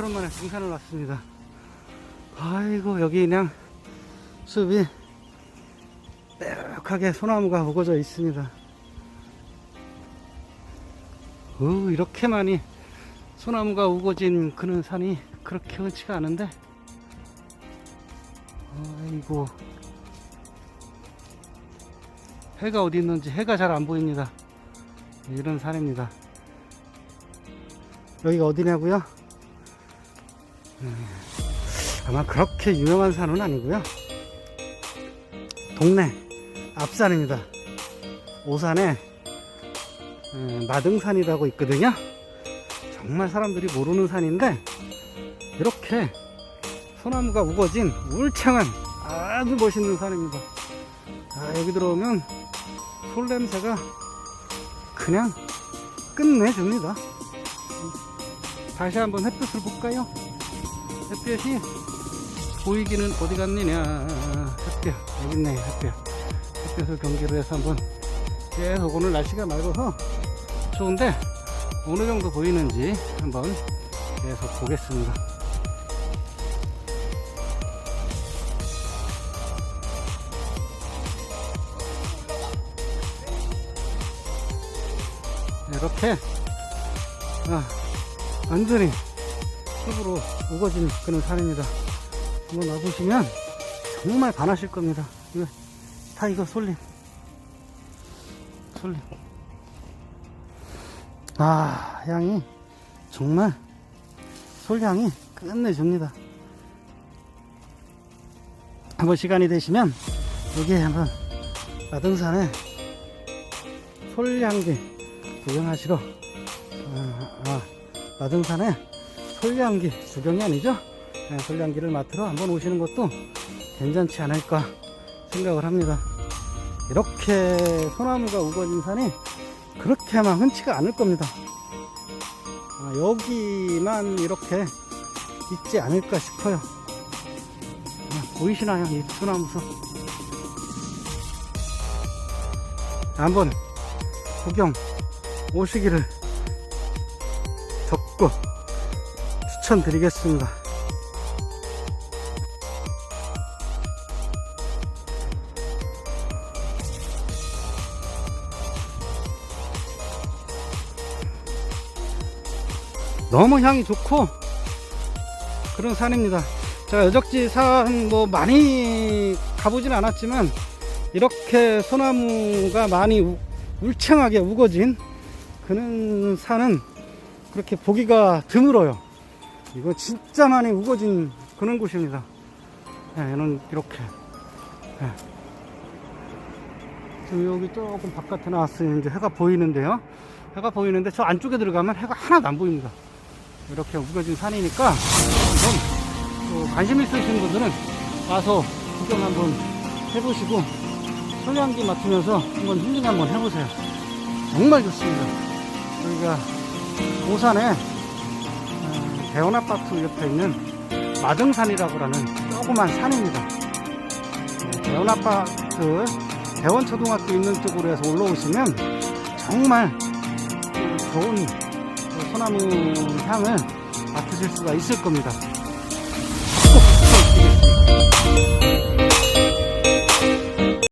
오랜만에 등산을 왔습니다. 아이고 여기 그냥 숲이 빼곡하게 소나무가 우거져 있습니다. 어, 이렇게 많이 소나무가 우거진 그런 산이 그렇게 흔치가 않은데 아이고 해가 어디 있는지 해가 잘 안 보입니다. 이런 산입니다. 여기가 어디냐고요? 음, 아마 그렇게 유명한 산은 아니고요. 동네 앞산입니다. 오산에 음, 마등산이라고 있거든요. 정말 사람들이 모르는 산인데 이렇게 소나무가 우거진 울창한 아주 멋있는 산입니다. 아, 여기 들어오면 솔 냄새가 그냥 끝내줍니다. 다시 한번 햇빛을 볼까요? 햇볕이 보이기는 어디 갔느냐? 햇볕 여기 있네 햇볕. 햇볕을 경계로 해서 한번 계속 오늘 날씨가 맑아서 좋은데 어느 정도 보이는지 한번 계속 보겠습니다. 이렇게 아, 완전히 숲으로 우거진 그런 산입니다. 한번 와보시면 정말 반하실 겁니다. 이거 다 이거 솔림. 솔림. 아, 향이 정말 솔향이 끝내줍니다. 한번 시간이 되시면 여기 한번 마등산에 솔향기 구경하시러 아, 아, 마등산에 솔량기 주경이 아니죠? 네, 솔량기를 맡으러 한번 오시는 것도 괜찮지 않을까 생각을 합니다. 이렇게 소나무가 우거진 산이 그렇게 막 흔치가 않을 겁니다. 아, 여기만 이렇게 있지 않을까 싶어요. 아, 보이시나요? 이 소나무 숲. 한번 구경 오시기를 적극 추천드리겠습니다. 너무 향이 좋고 그런 산입니다. 제가 여적지 산 뭐 많이 가보진 않았지만 이렇게 소나무가 많이 우- 울창하게 우거진 그런 산은 그렇게 보기가 드물어요. 이거 진짜 많이 우거진 그런 곳입니다. 네, 얘는 이렇게. 네. 지금 여기 조금 바깥에 나왔으니 이제 해가 보이는데요. 해가 보이는데 저 안쪽에 들어가면 해가 하나도 안 보입니다. 이렇게 우거진 산이니까 또 관심 있으신 분들은 와서 구경 한번 해보시고 소량기 맡으면서 한번 힐링 한번 해보세요. 정말 좋습니다. 여기가 오산에 어, 대원아파트 옆에 있는 마등산이라고 하는 조그만 산입니다. 네, 대원아파트 그 대원초등학교 있는 쪽으로 해서 올라오시면 정말 좋은 그 소나무 향을 맡으실 수가 있을 겁니다.